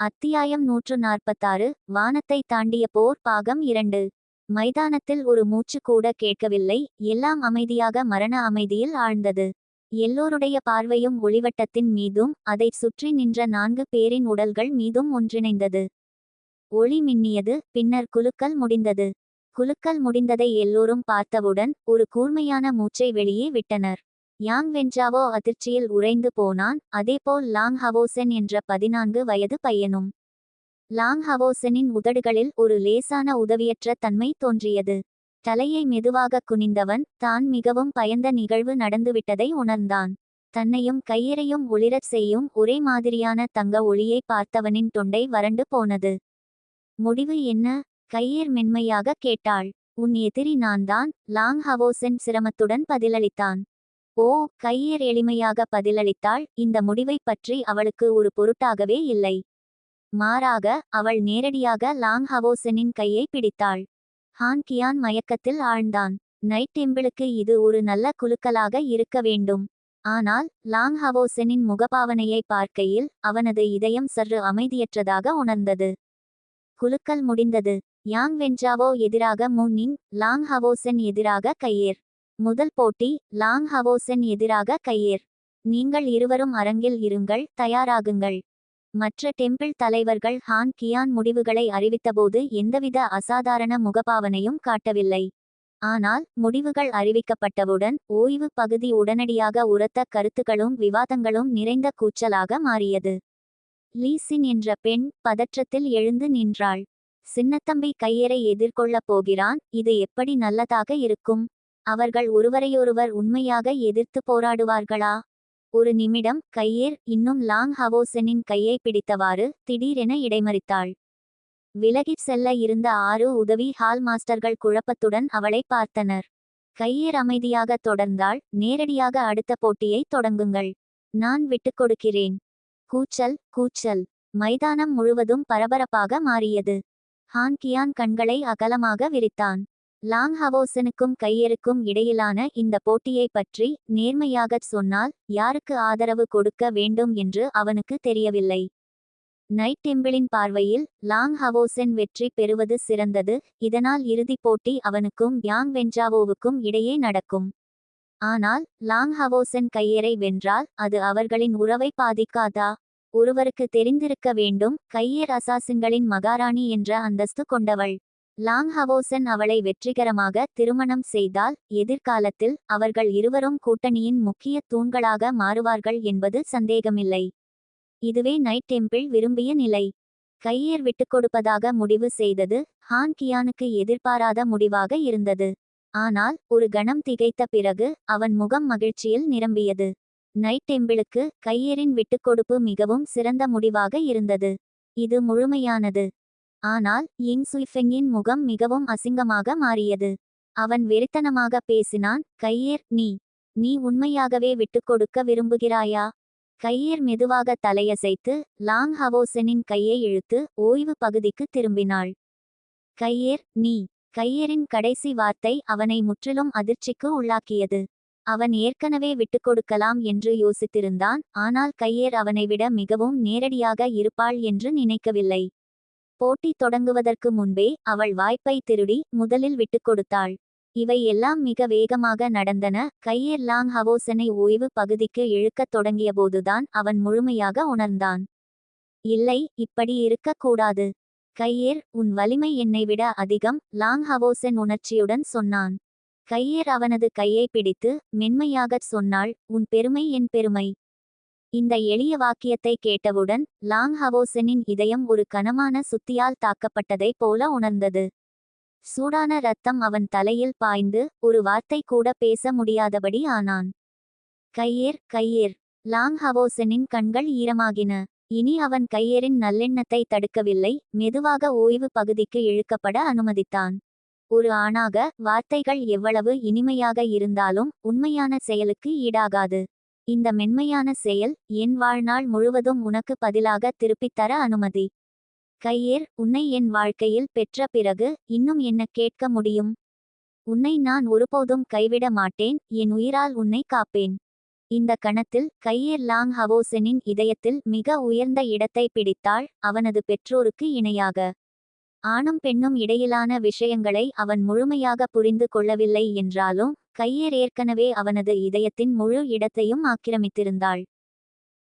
அத்தியாயம் நூற்று நாற்பத்தாறு வானத்தை தாண்டிய போர் பாகம் இரண்டு. மைதானத்தில் ஒரு மூச்சு கூட கேட்கவில்லை. எல்லாம் அமைதியாக மரண அமைதியில் ஆழ்ந்தது. எல்லோருடைய பார்வையும் ஒளிவட்டத்தின் மீதும் அதைச் சுற்றி நின்ற நான்கு பேரின் உடல்கள் மீதும் ஒன்றிணைந்தது. ஒளி மின்னியது பின்னர் குலுக்கல் முடிந்தது. குலுக்கல் முடிந்ததை எல்லோரும் பார்த்தவுடன் ஒரு கூர்மையான மூச்சை வெளியே விட்டனர். யாங் வென்ஜாவோ அதிர்ச்சியில் உறைந்து போனான். அதேபோல் லாங் ஹவோசென் என்ற பதினான்கு வயது பையனும். லாங் ஹவோசெனின் உதடுகளில் ஒரு லேசான உதவியற்ற தன்மை தோன்றியது. தலையை மெதுவாக குனிந்தவன் தான் மிகவும் பயந்த நிகழ்வு நடந்துவிட்டதை உணர்ந்தான். தன்னையும் கையறையும் ஒளிரச் செய்யும் ஒரே மாதிரியான தங்க ஒளியை பார்த்தவனின் தொண்டை வறண்டு போனது. முடிவு என்ன கையேர் மென்மையாக கேட்டாள். உன் எதிரி நான்தான் லாங் ஹவோசென் சிரமத்துடன் பதிலளித்தான். ஓ கையேர் எளிமையாக பதிலளித்தாள். இந்த முடிவைப் பற்றி அவளுக்கு ஒரு பொருட்டாகவே இல்லை. மாறாக அவள் நேரடியாக லாங் ஹவோசனின் கையை பிடித்தாள். ஹான் கியான் மயக்கத்தில் ஆழ்ந்தான். நைட் டெம்பிளுக்கு இது ஒரு நல்ல குலுக்கலாக இருக்க வேண்டும். ஆனால் லாங் ஹவோசனின் முகபாவனையை பார்க்கையில் அவனது இதயம் சற்று அமைதியற்றதாக உணர்ந்தது. குலுக்கல் முடிந்தது. யாங் வென்ஜாவோ எதிராக முன்னின் லாங் ஹவோசன் எதிராக கையேர் முதல் போட்டி லாங் ஹவோசென் எதிராக கையேர். நீங்கள் இருவரும் அரங்கில் இருங்கள் தயாராகுங்கள். மற்ற டெம்பிள் தலைவர்கள் ஹான் கியான் முடிவுகளை அறிவித்தபோது எந்தவித அசாதாரண முகபாவனையும் காட்டவில்லை. ஆனால் முடிவுகள் அறிவிக்கப்பட்டவுடன் ஓய்வு பகுதி உடனடியாக உரத்த கருத்துகளும் விவாதங்களும் நிறைந்த கூச்சலாக மாறியது. லீசின் என்ற பெண் பதற்றத்தில் எழுந்து நின்றாள். சின்னத்தம்பி கையரை எதிர்கொள்ளப் போகிறான் இது எப்படி நல்லதாக இருக்கும்? அவர்கள் ஒருவரையொருவர் உண்மையாக எதிர்த்து போராடுவார்களா? ஒரு நிமிடம் கையேர் இன்னும் லாங் ஹவோசனின் கையை பிடித்தவாறு திடீரென இடைமறித்தாள். விலகிச் செல்ல இருந்த ஆறு உதவி ஹால் மாஸ்டர்கள் குழப்பத்துடன் அவளை பார்த்தனர். கையேர் அமைதியாக தொடர்ந்தால் நேரடியாக அடுத்த போட்டியை தொடங்குங்கள். நான் விட்டுக் கொடுக்கிறேன். கூச்சல் கூச்சல். மைதானம் முழுவதும் பரபரப்பாக மாறியது. ஹான் கியான் கண்களை அகலமாக விரித்தான். லாங் ஹவோசனுக்கும் கையருக்கும் இடையிலான இந்த போட்டியை பற்றி நேர்மையாகச் சொன்னால் யாருக்கு ஆதரவு கொடுக்க வேண்டும் என்று அவனுக்கு தெரியவில்லை. நைட் டெம்பிளின் பார்வையில் லாங் ஹவோசென் வெற்றி பெறுவது சிறந்தது. இதனால் இறுதிப் போட்டி அவனுக்கும் யாங் வென்ஜாவோவுக்கும் இடையே நடக்கும். ஆனால் லாங் ஹவோசென் கையரை வென்றால் அது அவர்களின் உறவை பாதிக்காதா? ஒருவருக்கு தெரிந்திருக்க வேண்டும். கையர் அசாசின்களின் மகாராணி என்ற அந்தஸ்து கொண்டவள். லாங் ஹவோசன் அவளை வெற்றிகரமாக திருமணம் செய்தால் எதிர்காலத்தில் அவர்கள் இருவரும் கூட்டணியின் முக்கிய தூண்களாக மாறுவார்கள் என்பது சந்தேகமில்லை. இதுவே நைட் டெம்பிள் விரும்பிய நிலை. கையேர் விட்டுக்கொடுப்பதாக முடிவு செய்தது ஹான் கியானுக்கு எதிர்பாராத முடிவாக இருந்தது. ஆனால் ஒரு கணம் திகைத்த பிறகு அவன் முகம் மகிழ்ச்சியில் நிரம்பியது. நைட் டெம்பிளுக்கு கையேரின் விட்டுக்கொடுப்பு மிகவும் சிறந்த முடிவாக இருந்தது. இது முழுமையானது. ஆனால் யிங் சுய்ஃபெங்கின் முகம் மிகவும் அசிங்கமாக மாறியது. அவன் வெறித்தனமாக பேசினான் கையேர் நீ நீ உண்மையாகவே விட்டுக்கொடுக்க விரும்புகிறாயா? கையேர் மெதுவாக தலையசைத்து லாங் ஹவோசனின் கையை இழுத்து ஓய்வு பகுதிக்கு திரும்பினாள். கையேர் நீ கையேரின் கடைசி வார்த்தை அவனை முற்றிலும் அதிர்ச்சிக்கு உள்ளாக்கியது. அவன் ஏற்கனவே விட்டுக்கொடுக்கலாம் என்று யோசித்திருந்தான் ஆனால் கையேர் அவனை விட மிகவும் நேரடியாக இருப்பாள் என்று நினைக்கவில்லை. போட்டி தொடங்குவதற்கு முன்பே அவள் வாய்ப்பை திருடி முதலில் விட்டுக் கொடுத்தாள். இவை எல்லாம் மிக வேகமாக நடந்தன. கையேர் லாங் ஹவோசனை ஓய்வு பகுதிக்கு இழுக்கத் தொடங்கியபோதுதான் அவன் முழுமையாக உணர்ந்தான். இல்லை இப்படி இருக்கக்கூடாது கையேர் உன் வலிமை என்னை விட அதிகம் லாங் ஹவோசன் உணர்ச்சியுடன் சொன்னான். கையேர் அவனது கையை பிடித்து மென்மையாகச் சொன்னாள் உன் பெருமை என் பெருமை. இந்த எளிய வாக்கியத்தை கேட்டவுடன் லாங் ஹவோசனின் இதயம் ஒரு கனமான சுத்தியால் தாக்கப்பட்டதைப் போல உணர்ந்தது. சூடான ரத்தம் அவன் தலையில் பாய்ந்து ஒரு வார்த்தை கூட பேச முடியாதபடி ஆனான். கையேர் கையேர் லாங் ஹவோசனின் கண்கள் ஈரமாகின. இனி அவன் கையேரின் நல்லெண்ணத்தை தடுக்கவில்லை. மெதுவாக ஓய்வு பகுதிக்கு இழுக்கப்பட அனுமதித்தான். ஒரு ஆணாக வார்த்தைகள் எவ்வளவு இனிமையாக இருந்தாலும் உண்மையான செயலுக்கு ஈடாகாது. இந்த மென்மையான செயல் என் வாழ்நாள் முழுவதும் உனக்கு பதிலாக திருப்பித் தர அனுமதி. கையேர் உன்னை என் வாழ்க்கையில் பெற்ற பிறகு இன்னும் என்ன கேட்க முடியும்? உன்னை நான் ஒருபோதும் கைவிட மாட்டேன் என் உயிரால் உன்னை காப்பேன். இந்த கணத்தில் கையேர் லாங் ஹவோசெனின் இதயத்தில் மிக உயர்ந்த இடத்தை பிடித்தாள் அவனது பெற்றோருக்கு இணையாக. ஆணும் பெண்ணும் இடையிலான விஷயங்களை அவன் முழுமையாக புரிந்து கொள்ளவில்லை என்றாலும் கையேர் ஏற்கனவே அவனது இதயத்தின் முழு இடத்தையும் ஆக்கிரமித்திருந்தாள்.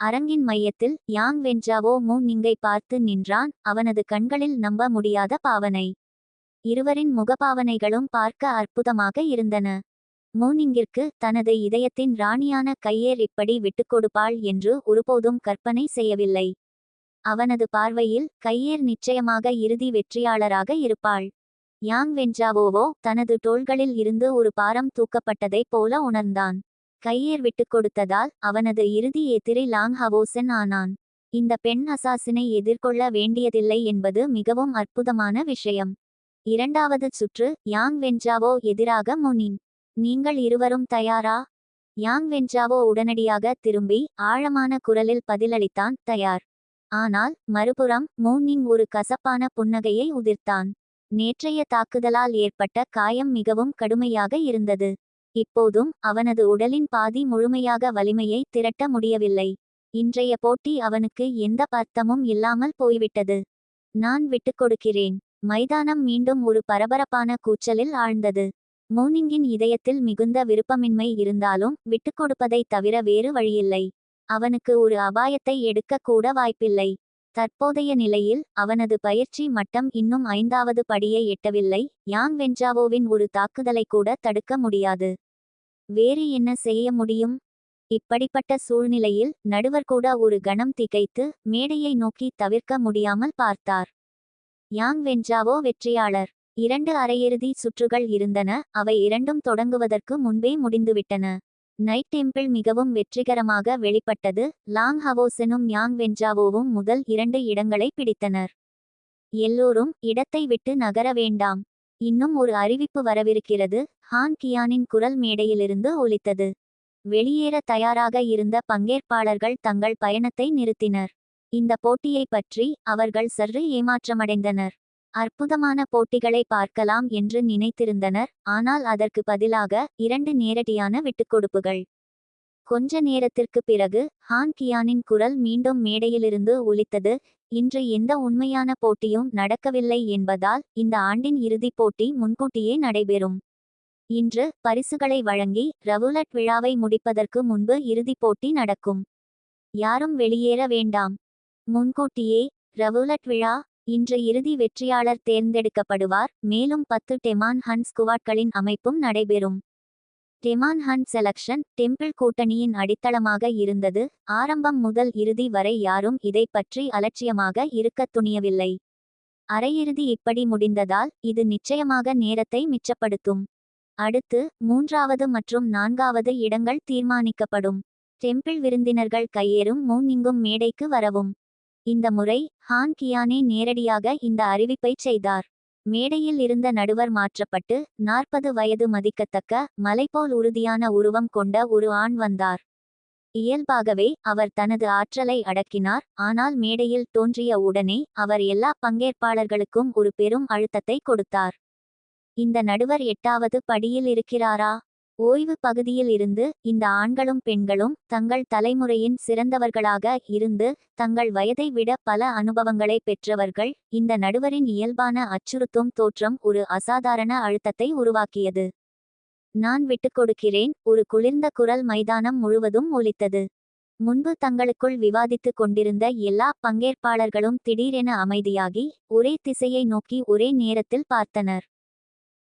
அரங்கின் மையத்தில் யாங் வென்ஜாவோ மூ நிங்கை பார்த்து நின்றான். அவனது கண்களில் நம்ப முடியாத பாவனை. இருவரின் முகபாவனைகளும் பார்க்க அற்புதமாக இருந்தன. மூனிங்கிற்கு தனது இதயத்தின் ராணியான கையேர் இப்படி விட்டுக்கொடுப்பாள் என்று ஒருபோதும் கற்பனை செய்யவில்லை. அவனது பார்வையில் கையேர் நிச்சயமாக இறுதி வெற்றியாளராக இருப்பாள். யாங் வெஞ்சாவோவோ தனது தோள்களில் இருந்து ஒரு பாரம் தூக்கப்பட்டதைப் போல உணர்ந்தான். கையேர் விட்டுக் கொடுத்ததால் அவனது இறுதி எதிரி லாங் ஹவோசன் ஆனான். இந்த பெண் அசாசினை எதிர்கொள்ள வேண்டியதில்லை என்பது மிகவும் அற்புதமான விஷயம். இரண்டாவது சுற்று யாங் வென்ஜாவோ எதிராக முனின் நீங்கள் இருவரும் தயாரா? யாங் வென்ஜாவோ உடனடியாக திரும்பி ஆழமான குரலில் பதிலளித்தான் தயார். ஆனால் மறுபுறம் மூனிங் ஒரு கசப்பான புன்னகையை உதிர்த்தான். நேற்றைய தாக்குதலால் ஏற்பட்ட காயம் மிகவும் கடுமையாக இருந்தது. இப்போதும் அவனது உடலின் பாதி முழுமையாக வலிமையை திரட்ட முடியவில்லை. இன்றைய போட்டி அவனுக்கு எந்த பர்த்தமும் இல்லாமல் போய்விட்டது. நான் விட்டுக்கொடுக்கிறேன் மைதானம் மீண்டும் ஒரு பரபரப்பான கூச்சலில் ஆழ்ந்தது. மூனிங்கின் இதயத்தில் மிகுந்த விருப்பமின்மை இருந்தாலும் விட்டுக்கொடுப்பதைத் தவிர வேறு வழியில்லை. அவனுக்கு ஒரு அபாயத்தை எடுக்க கூட வாய்ப்பில்லை. தற்போதைய நிலையில் அவனது பயிற்சி மட்டம் இன்னும் ஐந்தாவது படியை எட்டவில்லை. யாங் வென்ஜாவோவின் ஒரு தாக்குதலை கூட தடுக்க முடியாது. வேறு என்ன செய்ய முடியும்? இப்படிப்பட்ட சூழ்நிலையில் நடுவர் கூட ஒரு கணம் திகைத்து மேடையை நோக்கி தவிர்க்க முடியாமல் பார்த்தார். யாங் வெஞ்சாவோ வெற்றியாளர். இரண்டு அரையிறுதி சுற்றுகள் இருந்தன. அவை இரண்டும் தொடங்குவதற்கு முன்பே முடிந்துவிட்டன. நைட் டெம்பிள் மிகவும் வெற்றிகரமாக வெளிப்பட்டது. லாங் ஹவோசனும் யாங் வெஞ்சாவோவும் முதல் இரண்டு இடங்களை பிடித்தனர். எல்லோரும் இடத்தை விட்டு நகர வேண்டாம். இன்னும் ஒரு அறிவிப்பு வரவிருக்கிறது. ஹான் கியானின் குரல் மேடையிலிருந்து ஒலித்தது. வெளியேற தயாராக இருந்த பங்கேற்பாளர்கள் தங்கள் பயணத்தை நிறுத்தினர். இந்த போட்டியை பற்றி அவர்கள் சற்று ஏமாற்றமடைந்தனர். அற்புதமான போட்டிகளை பார்க்கலாம் என்று நினைத்திருந்தனர். ஆனால் அதற்கு பதிலாக இரண்டு நேரடியான விட்டுக்கொடுப்புகள். கொஞ்ச நேரத்திற்கு பிறகு ஹான் கியானின் குரல் மீண்டும் மேடையிலிருந்து ஒலித்தது. இன்று எந்த உண்மையான போட்டியும் நடக்கவில்லை என்பதால் இந்த ஆண்டின் இறுதிப் போட்டி முன்கூட்டியே நடைபெறும். இன்று பரிசுகளை வழங்கி ரவுலட் விழாவை முடிப்பதற்கு முன்பு இறுதிப் போட்டி நடக்கும். யாரும் வெளியேற வேண்டாம். முன்கூட்டியே ரவுலட் விழா இன்று இறுதி வெற்றியாளர் தேர்ந்தெடுக்கப்படுவார். மேலும் பத்து டெமான் ஹன் ஸ்குவாட்களின் அமைப்பும் நடைபெறும். டெமான் ஹன் செலக்ஷன் டெம்பிள் கூட்டணியின் அடித்தளமாக இருந்தது. ஆரம்பம் முதல் இறுதி வரை யாரும் இதை பற்றி அலட்சியமாக இருக்கத் துணியவில்லை. அரையிறுதி இப்படி முடிந்ததால் இது நிச்சயமாக நேரத்தை மிச்சப்படுத்தும். அடுத்து மூன்றாவது மற்றும் நான்காவது இடங்கள் தீர்மானிக்கப்படும். டெம்பிள் விருந்தினர்கள் கையேறும் மூன் இங்கும் மேடைக்கு வரவும். இந்த முறை ஹான் கியானே நேரடியாக இந்த அறிவிப்பை செய்தார். மேடையில் இருந்த நடுவர் மாற்றப்பட்டு நாற்பது வயது மதிக்கத்தக்க மலைபோல் உறுதியான உருவம் கொண்ட ஒரு ஆண் வந்தார். இயல்பாகவே அவர் தனது ஆற்றலை அடக்கினார் ஆனால் மேடையில் தோன்றிய உடனே அவர் எல்லா பங்கேற்பாளர்களுக்கும் ஒரு பெரும் அழுத்தத்தை கொடுத்தார். இந்த நடுவர் எட்டாவது படியில் இருக்கிறாரா? ஓய்வு பகுதியில் இருந்து இந்த ஆண்களும் பெண்களும் தங்கள் தலைமுறையின் சிறந்தவர்களாக இருந்து தங்கள் வயதை விட பல அனுபவங்களை பெற்றவர்கள் இந்த நடுவரின் இயல்பான அச்சுறுத்தும் தோற்றம் ஒரு அசாதாரண அழுத்தத்தை உருவாக்கியது. நான் விட்டுக்கொடுக்கிறேன் ஒரு குளிர்ந்த குரல் மைதானம் முழுவதும் ஒலித்தது. முன்பு தங்களுக்குள் விவாதித்துக் கொண்டிருந்த எல்லா பங்கேற்பாளர்களும் திடீரென அமைதியாகி ஒரே திசையை நோக்கி ஒரே நேரத்தில் பார்த்தனர்.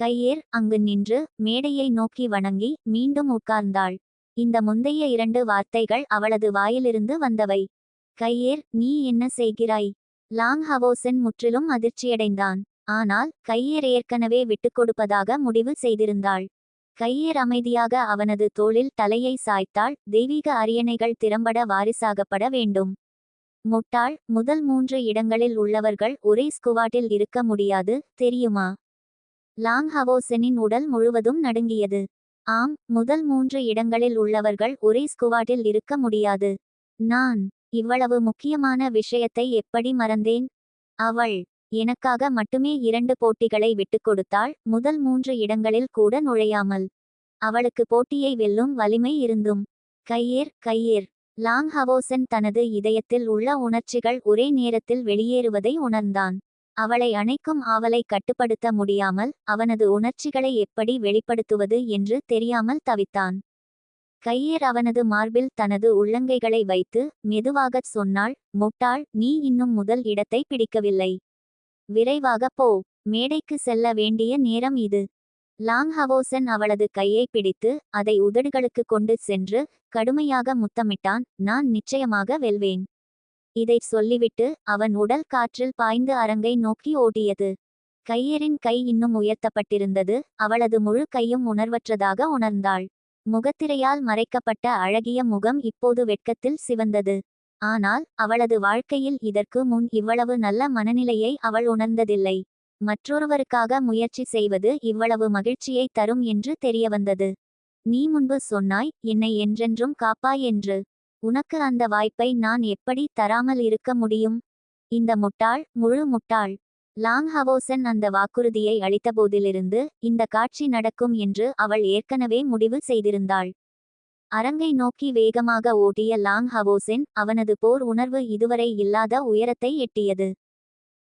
கையேர் அங்கு நின்று மேடையை நோக்கி வணங்கி மீண்டும் உட்கார்ந்தாள். இந்த முந்தைய இரண்டு வார்த்தைகள் அவளது வாயிலிருந்து வந்தவை. கையேர் நீ என்ன செய்கிறாய்? லாங் ஹவோசன் முற்றிலும் அதிர்ச்சியடைந்தான். ஆனால் கையேர் ஏற்கனவே விட்டுக்கொடுப்பதாக முடிவு செய்திருந்தாள். கையேர் அமைதியாக அவனது தோளில் தலையை சாய்த்தாள். தெய்வீக அரியணைகள் திறம்பட வாரிசாகப்பட வேண்டும். முட்டாள் முதல் மூன்று இடங்களில் உள்ளவர்கள் ஒரே ஸ்குவாட்டில் இருக்க முடியாது தெரியுமா? லாங் ஹவோசெனின் உடல் முழுவதும் நடுங்கியது. ஆம் முதல் மூன்று இடங்களில் உள்ளவர்கள் ஒரே ஸ்குவாட்டில் இருக்க முடியாது. நான் இவ்வளவு முக்கியமான விஷயத்தை எப்படி மறந்தேன்? அவள் எனக்காக மட்டுமே இரண்டு போட்டிகளை விட்டுக் கொடுத்தாள் முதல் மூன்று இடங்களில் கூட நுழையாமல். அவளுக்கு போட்டியை வெல்லும் வலிமை இருந்தும். கையேர் கையேர். லாங் ஹவோசன் தனது இதயத்தில் உள்ள உணர்ச்சிகள் ஒரே நேரத்தில் வெளியேறுவதை உணர்ந்தான். அவளை அணைக்கும் ஆவலை கட்டுப்படுத்த முடியாமல் அவனது உணர்ச்சிகளை எப்படி வெளிப்படுத்துவது என்று தெரியாமல் தவித்தான். கையேர் அவனது மார்பில் தனது உள்ளங்கைகளை வைத்து மெதுவாகச் சொன்னாள் முட்டாள் நீ இன்னும் முதல் இடத்தை பிடிக்கவில்லை. விரைவாக போ. மேடைக்கு செல்ல வேண்டிய நேரம் இது லாங் ஹவோசன் அவளது கையை பிடித்து அதை உதடுகளுக்கு கொண்டு சென்று கடுமையாக முத்தமிட்டான். நான் நிச்சயமாக வெல்வேன். இதைச் சொல்லிவிட்டு அவன் உடல் காற்றில் பாய்ந்து அரங்கை நோக்கி ஓடியது. கையரின் கை இன்னும் உயர்த்தப்பட்டிருந்தது. அவளது முழு கையும் உணர்வற்றதாக உணர்ந்தாள். முகத்திரையால் மறைக்கப்பட்ட அழகிய முகம் இப்போது வெட்கத்தில் சிவந்தது. ஆனால் அவளது வாழ்க்கையில் இதற்கு முன் இவ்வளவு நல்ல மனநிலையை அவள் உணர்ந்ததில்லை. மற்றொருவருக்காக முயற்சி செய்வது இவ்வளவு மகிழ்ச்சியை தரும் என்று தெரியவந்தது. நீ முன்பு சொன்னாய் என்னை என்றென்றும் காப்பாய் என்று. உனக்கு அந்த வாய்ப்பை நான் எப்படி தராமல் இருக்க முடியும்? இந்த முட்டாள் முழு முட்டாள். லாங் ஹவோசன் அந்த வாக்குறுதியை அளித்தபோதிலிருந்து இந்த காட்சி நடக்கும் என்று அவள் ஏற்கனவே முடிவு செய்திருந்தாள். அரங்கை நோக்கி வேகமாக ஓட்டிய லாங் ஹவோசென் அவனது போர் உணர்வு இதுவரை இல்லாத உயரத்தை எட்டியது.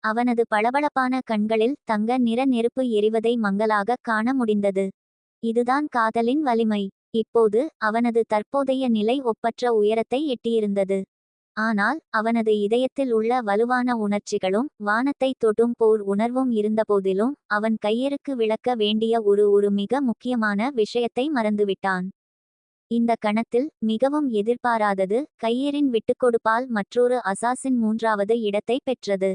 அவனது பளபளப்பான கண்களில் தங்க நிற நெருப்பு எரிவதை மங்களாக காண முடிந்தது. இதுதான் காதலின் வலிமை. இப்போது அவனது தற்போதைய நிலை ஒப்பற்ற உயரத்தை எட்டியிருந்தது. ஆனால் அவனது இதயத்தில் உள்ள வலுவான உணர்ச்சிகளும் வானத்தை தொடும் போர் உணர்வும் இருந்தபோதிலும் அவன் கையெருக்கு விளக்க வேண்டிய ஒரு ஒரு மிக முக்கியமான விஷயத்தை மறந்துவிட்டான். இந்த கணத்தில் மிகவும் எதிர்பாராதது கையேரின் விட்டுக்கொடுப்பால் மற்றொரு அசாசின் மூன்றாவது இடத்தை பெற்றது.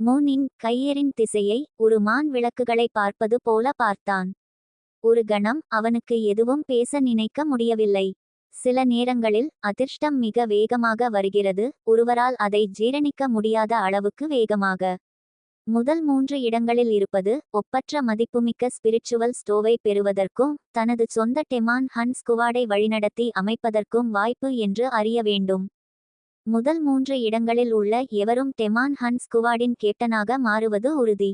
மூனின் கையேரின் திசையை ஒரு மான் விளக்குகளை பார்ப்பது போல பார்த்தான். ஒரு கணம் அவனுக்கு எதுவும் பேச நினைக்க முடியவில்லை. சில நேரங்களில் அதிர்ஷ்டம் மிக வேகமாக வருகிறது ஒருவரால் அதை ஜீரணிக்க முடியாத அளவுக்கு வேகமாக. முதல் மூன்று இடங்களில் இருப்பது ஒப்பற்ற மதிப்புமிக்க ஸ்பிரிச்சுவல் ஸ்டோவை பெறுவதற்கும் தனது சொந்த டெமான் ஹன் ஸ்குவாடை வழிநடத்தி அமைப்பதற்கும் வாய்ப்பு என்று அறிய வேண்டும். முதல் மூன்று இடங்களில் உள்ள எவரும் டெமான் ஹன் ஸ்குவாடின் கேப்டனாக மாறுவது உறுதி.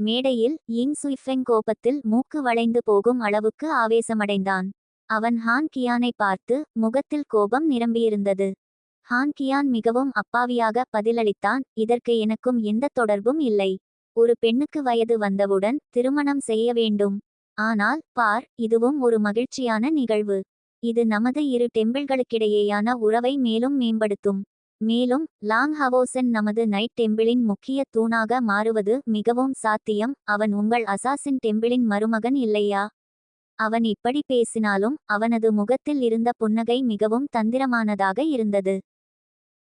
மேடையில் யிங் சுய்ஃபெங் கோபத்தில் மூக்கு வளைந்து போகும் அளவுக்கு ஆவேசமடைந்தான். அவன் ஹான் கியானை பார்த்து முகத்தில் கோபம் நிரம்பியிருந்தது. ஹான் கியான் மிகவும் அப்பாவியாக பதிலளித்தான் இதற்கு எனக்கும் எந்த தொடர்பும் இல்லை. ஒரு பெண்ணுக்கு வயது வந்தவுடன் திருமணம் செய்ய வேண்டும். ஆனால் பார் இதுவும் ஒரு மகிழ்ச்சியான நிகழ்வு. இது நமது இரு டெம்பிள்களுக்கிடையேயான உறவை மேலும் மேம்படுத்தும். மேலும் லாங் ஹவோசன் நமது நைட் டெம்பிளின் முக்கிய தூணாக மாறுவது மிகவும் சாத்தியம். அவன் உங்கள் அசாசின் டெம்பிளின் மருமகன் இல்லையா? அவன் இப்படி பேசினாலும் அவனது முகத்தில் இருந்த புன்னகை மிகவும் தந்திரமானதாக இருந்தது.